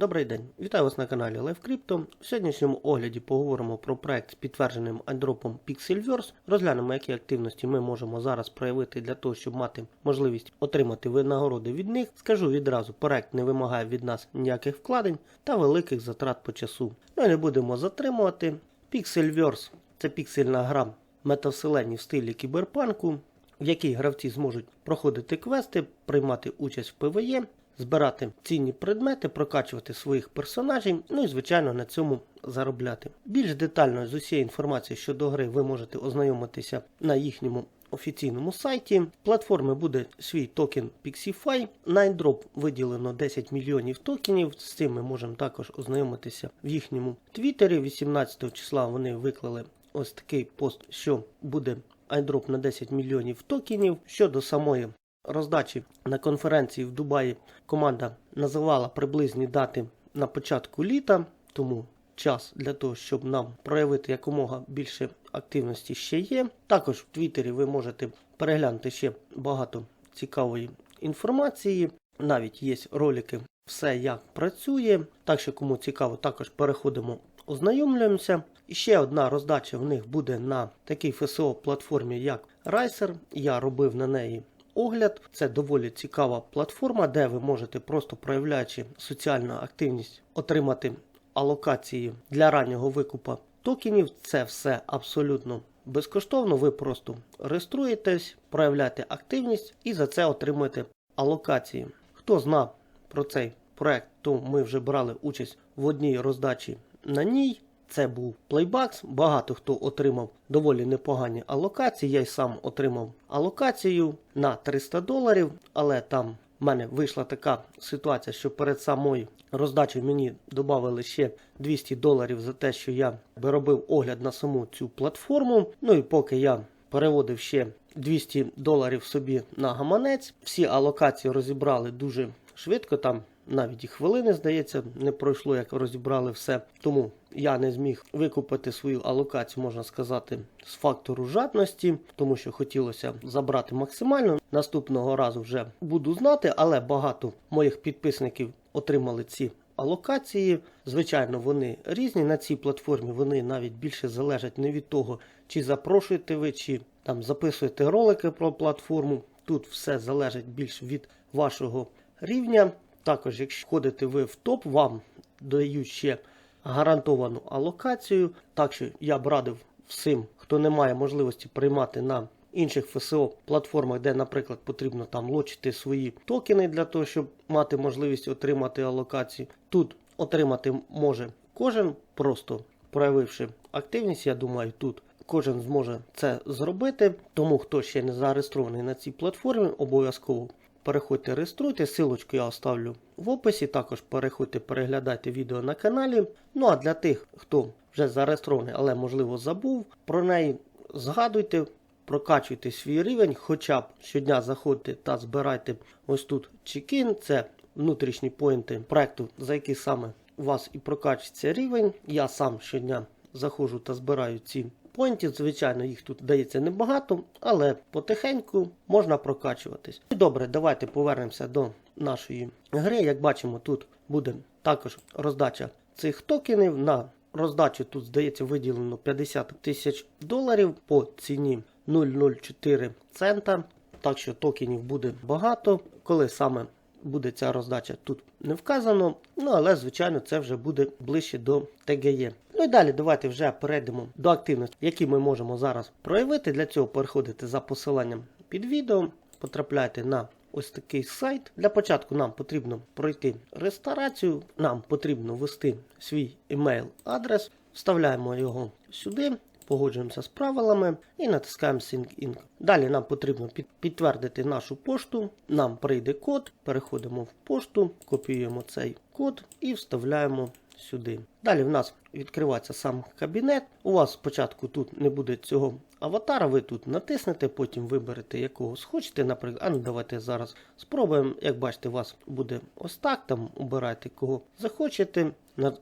Добрий день, вітаю вас на каналі LiveCrypto. В сьогоднішньому огляді поговоримо про проект з підтвердженим айдропом Pixelverse. Розглянемо, які активності ми можемо зараз проявити для того, щоб мати можливість отримати винагороди від них. Скажу відразу, проект не вимагає від нас ніяких вкладень та великих затрат по часу. Ну і не будемо затримувати. Pixelverse це піксельна гра метавселені в стилі кіберпанку, в якій гравці зможуть проходити квести, приймати участь в ПВЕ, збирати цінні предмети, прокачувати своїх персонажів, ну і звичайно на цьому заробляти. Більш детально з усією інформацією щодо гри ви можете ознайомитися на їхньому офіційному сайті. Платформи буде свій токен Pixify. На airdrop виділено 10 мільйонів токенів. З цим ми можемо також ознайомитися в їхньому твіттері. 18 числа вони виклали ось такий пост, що буде айдроп на 10 мільйонів токенів. Щодо самої роздачі на конференції в Дубаї команда називала приблизні дати на початку літа, тому час для того, щоб нам проявити якомога більше активності ще є. Також в Твіттері ви можете переглянути ще багато цікавої інформації. Навіть є ролики, все як працює. Так що, кому цікаво, також переходимо, ознайомлюємося. І ще одна роздача в них буде на такій ФСО платформі, як Riser. Я робив на неї огляд. Це доволі цікава платформа, де ви можете просто проявляючи соціальну активність, отримати алокації для раннього викупу токенів. Це все абсолютно безкоштовно. Ви просто реєструєтесь, проявляєте активність і за це отримуєте алокації. Хто знав про цей проект, то ми вже брали участь в одній роздачі на ній. Це був плейбакс. Багато хто отримав доволі непогані алокації. Я й сам отримав алокацію на 300 доларів, але там в мене вийшла така ситуація, що перед самою роздачею мені додали ще 200 доларів за те, що я би робив огляд на саму цю платформу. Ну і поки я переводив ще 200 доларів собі на гаманець, всі алокації розібрали дуже швидко. Там навіть і хвилини, здається, не пройшло, як розібрали все. Тому я не зміг викупити свою алокацію, можна сказати, з фактору жадності, тому що хотілося забрати максимально. Наступного разу вже буду знати, але багато моїх підписників отримали ці алокації. Звичайно, вони різні на цій платформі. Вони навіть більше залежать не від того, чи запрошуєте ви, чи там записуєте ролики про платформу. Тут все залежить більш від вашого рівня. Також, якщо входите ви в топ, вам дають ще гарантовану алокацію. Так що я б радив всім, хто не має можливості приймати на інших ФСО платформах, де, наприклад, потрібно там лочити свої токени для того, щоб мати можливість отримати алокацію. Тут отримати може кожен, просто проявивши активність, я думаю, тут. Кожен зможе це зробити, тому хто ще не зареєстрований на цій платформі, обов'язково переходьте, реєструйте. Силочку я оставлю в описі. Також переходьте, переглядайте відео на каналі. Ну а для тих, хто вже зареєстрований, але можливо забув про неї, згадуйте, прокачуйте свій рівень, хоча б щодня заходьте та збирайте ось тут чекін. Це внутрішні поінти проекту, за які саме у вас і прокачується рівень. Я сам щодня заходжу та збираю ці поінтів. Звичайно, їх тут дається небагато, але потихеньку можна прокачуватись. Добре, давайте повернемося до нашої гри. Як бачимо, тут буде також роздача цих токенів. На роздачу тут, здається, виділено 50 тисяч доларів по ціні 0,04 цента. Так що токенів буде багато. Коли саме буде ця роздача, тут не вказано. Ну але, звичайно, це вже буде ближче до ТГЄ. Ну і далі давайте вже перейдемо до активності, які ми можемо зараз проявити. Для цього переходите за посиланням під відео, потрапляйте на ось такий сайт. Для початку нам потрібно пройти реєстрацію, нам потрібно ввести свій емейл адрес, вставляємо його сюди. Погоджуємося з правилами і натискаємо Sync Inc. Далі нам потрібно підтвердити нашу пошту. Нам прийде код, переходимо в пошту, копіюємо цей код і вставляємо сюди. Далі в нас відкривається сам кабінет. У вас спочатку тут не буде цього аватара, ви тут натиснете, потім виберете якого схочете. Наприклад, а ну давайте зараз спробуємо. Як бачите, у вас буде ось так. Там обирайте кого захочете.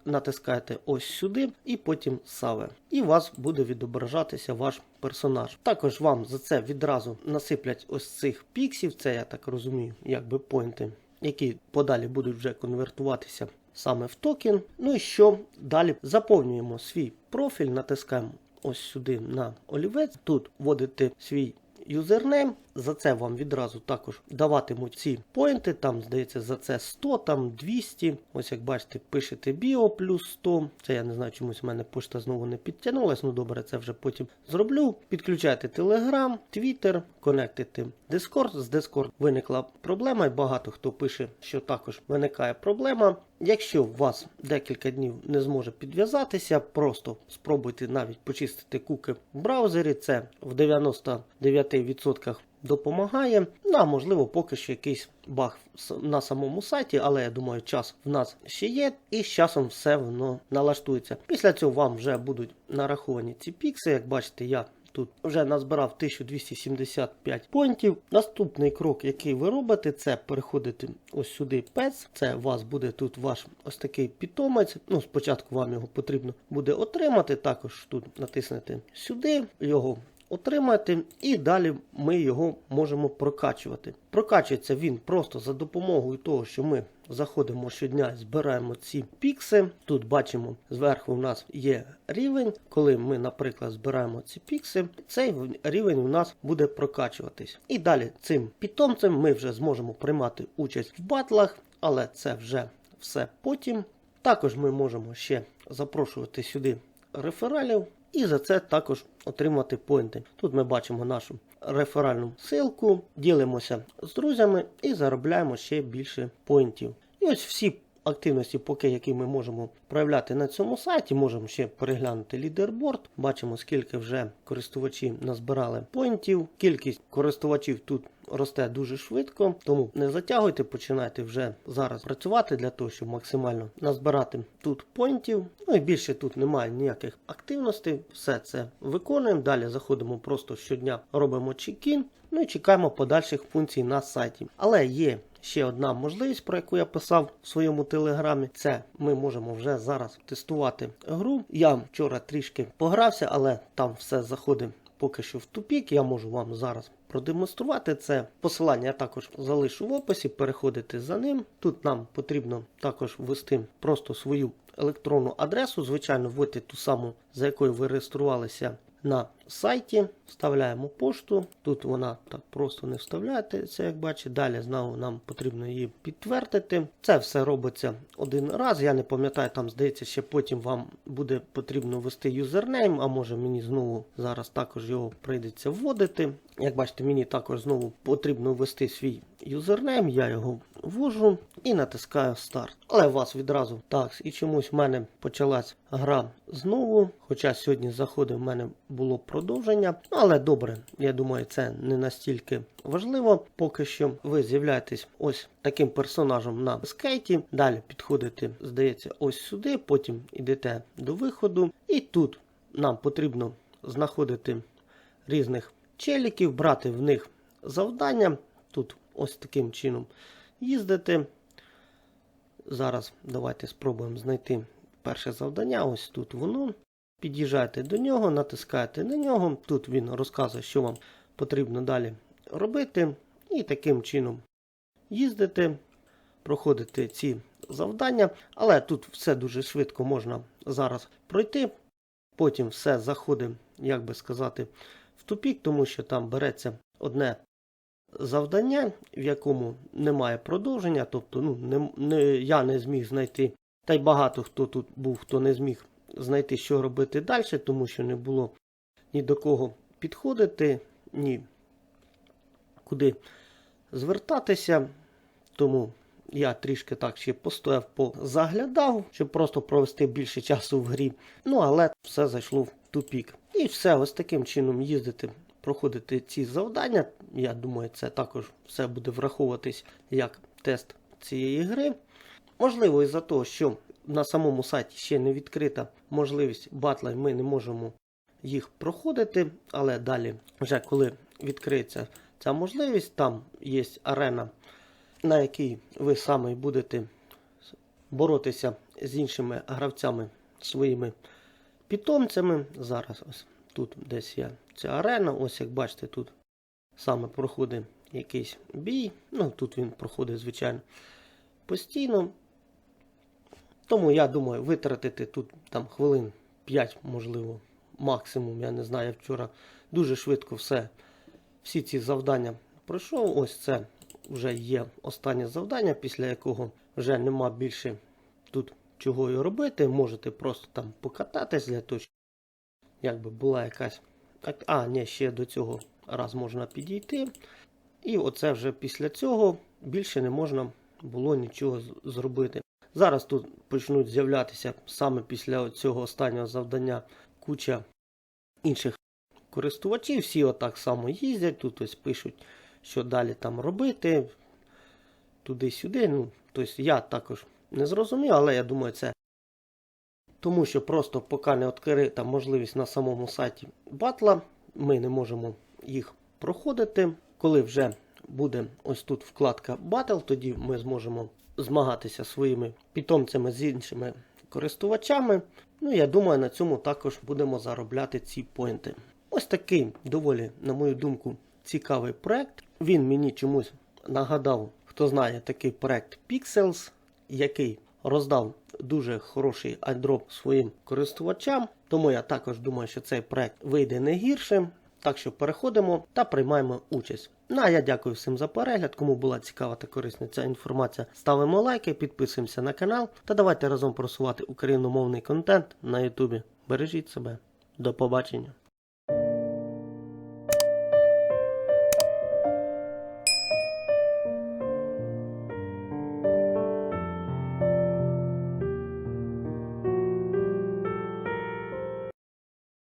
Натискаєте ось сюди і потім саве. І у вас буде відображатися ваш персонаж. Також вам за це відразу насиплять ось цих піксів, це я так розумію, якби поінти, які подалі будуть вже конвертуватися саме в токен. Ну і що далі заповнюємо свій профіль, натискаємо ось сюди на олівець. Тут вводите свій юзернейм. За це вам відразу також даватимуть ці поінти. Там, здається, за це 100, там 200. Ось як бачите, пишете біо плюс 100. Це я не знаю, чомусь в мене пошта знову не підтягнулась. Ну добре, це вже потім зроблю. Підключайте Telegram, Twitter, конектите Discord. З Discord виникла проблема, і багато хто пише, що також виникає проблема. Якщо у вас декілька днів не зможе підв'язатися, просто спробуйте навіть почистити куки в браузері. Це в 99% допомагає. Ну, а можливо, поки що якийсь баг на самому сайті, але я думаю, час в нас ще є, і з часом все воно налаштується. Після цього вам вже будуть нараховані ці пікси. Як бачите, я тут вже назбирав 1275 понтів. Наступний крок, який ви робите, це переходити ось сюди пец. Це у вас буде тут ваш ось такий питомець. Ну, спочатку вам його потрібно буде отримати. Також тут натиснете сюди, його отримати, і далі ми його можемо прокачувати. Прокачується він просто за допомогою того, що ми заходимо щодня збираємо ці пікси. Тут бачимо, зверху у нас є рівень. Коли ми, наприклад, збираємо ці пікси, цей рівень у нас буде прокачуватись. І далі цим питомцем ми вже зможемо приймати участь в батлах, але це вже все потім. Також ми можемо ще запрошувати сюди рефералів і за це також отримати поінти. Тут ми бачимо нашу реферальну силку, ділимося з друзями і заробляємо ще більше поінтів. І ось всі активності, поки які ми можемо проявляти на цьому сайті, можемо ще переглянути лідерборд. Бачимо, скільки вже користувачі назбирали поінтів. Кількість користувачів тут росте дуже швидко, тому не затягуйте, починайте вже зараз працювати для того, щоб максимально назбирати тут поінтів. Ну і більше тут немає ніяких активностей. Все це виконуємо. Далі заходимо просто щодня, робимо чекін. Ну і чекаємо подальших функцій на сайті. Але є ще одна можливість, про яку я писав в своєму телеграмі. Це ми можемо вже зараз тестувати гру. Я вчора трішки погрався, але там все заходить поки що в тупік. Я можу вам зараз продемонструвати це. Посилання я також залишу в описі, переходите за ним. Тут нам потрібно також ввести просто свою електронну адресу. Звичайно, вводьте ту саму, за якою ви реєструвалися на сайті. Вставляємо пошту. Тут вона так просто не вставляється, як бачите. Далі знову нам потрібно її підтвердити. Це все робиться один раз. Я не пам'ятаю, там здається, ще потім вам буде потрібно ввести юзернейм, а може мені знову зараз також його прийдеться вводити. Як бачите, мені також знову потрібно ввести свій юзернейм, я його ввожу і натискаю старт. Але у вас відразу так, і чомусь в мене почалась гра знову. Хоча сьогодні заходив, в мене було продовження. Ну, але добре, я думаю, це не настільки важливо. Поки що ви з'являєтесь ось таким персонажем на скейті. Далі підходите, здається, ось сюди, потім йдете до виходу. І тут нам потрібно знаходити різних челіків, брати в них завдання. Тут ось таким чином їздити. Зараз давайте спробуємо знайти перше завдання. Ось тут воно. Під'їжджаєте до нього, натискаєте на нього. Тут він розказує, що вам потрібно далі робити. І таким чином їздите, проходите ці завдання. Але тут все дуже швидко можна зараз пройти. Потім все заходить, як би сказати, в тупік, тому що там береться одне завдання, в якому немає продовження. Тобто, ну, не, не, я не зміг знайти, та й багато хто тут був, хто не зміг знайти, що робити далі, тому що не було ні до кого підходити, ні куди звертатися. Тому я трішки так ще постояв, позаглядав, щоб просто провести більше часу в грі. Ну, але все зайшло в тупік. І все, ось таким чином їздити, проходити ці завдання. Я думаю, це також все буде враховуватись як тест цієї гри. Можливо, із-за того, що на самому сайті ще не відкрита можливість батла, ми не можемо їх проходити, але далі, вже коли відкриється ця можливість, там є арена, на якій ви саме будете боротися з іншими гравцями своїми питомцями. Зараз ось тут десь є ця арена. Ось як бачите, тут саме проходить якийсь бій. Ну, тут він проходить, звичайно, постійно. Тому я думаю, витратити тут там хвилин 5, можливо, максимум, я не знаю, я вчора дуже швидко все, всі ці завдання пройшов. Ось це вже є останнє завдання, після якого вже нема більше тут чого і робити. Можете просто там покататись для того, якби була якась. А, ні, ще до цього раз можна підійти. І оце вже після цього більше не можна було нічого зробити. Зараз тут почнуть з'являтися саме після цього останнього завдання куча інших користувачів. Всі отак само їздять, тут ось пишуть, що далі там робити. Туди-сюди. Ну, тобто я також не зрозумів, але я думаю, це тому що просто поки не відкрита можливість на самому сайті батла, ми не можемо їх проходити. Коли вже буде ось тут вкладка Battle, тоді ми зможемо змагатися своїми питомцями з іншими користувачами. Ну, я думаю, на цьому також будемо заробляти ці поінти. Ось такий доволі, на мою думку, цікавий проект. Він мені чомусь нагадав, хто знає такий проект Pixels, який роздав дуже хороший айдроп своїм користувачам. Тому я також думаю, що цей проект вийде не гірше. Так що переходимо та приймаємо участь. Ну а я дякую всім за перегляд. Кому була цікава та корисна ця інформація, ставимо лайки, підписуємося на канал та давайте разом просувати україномовний контент на Ютубі. Бережіть себе. До побачення.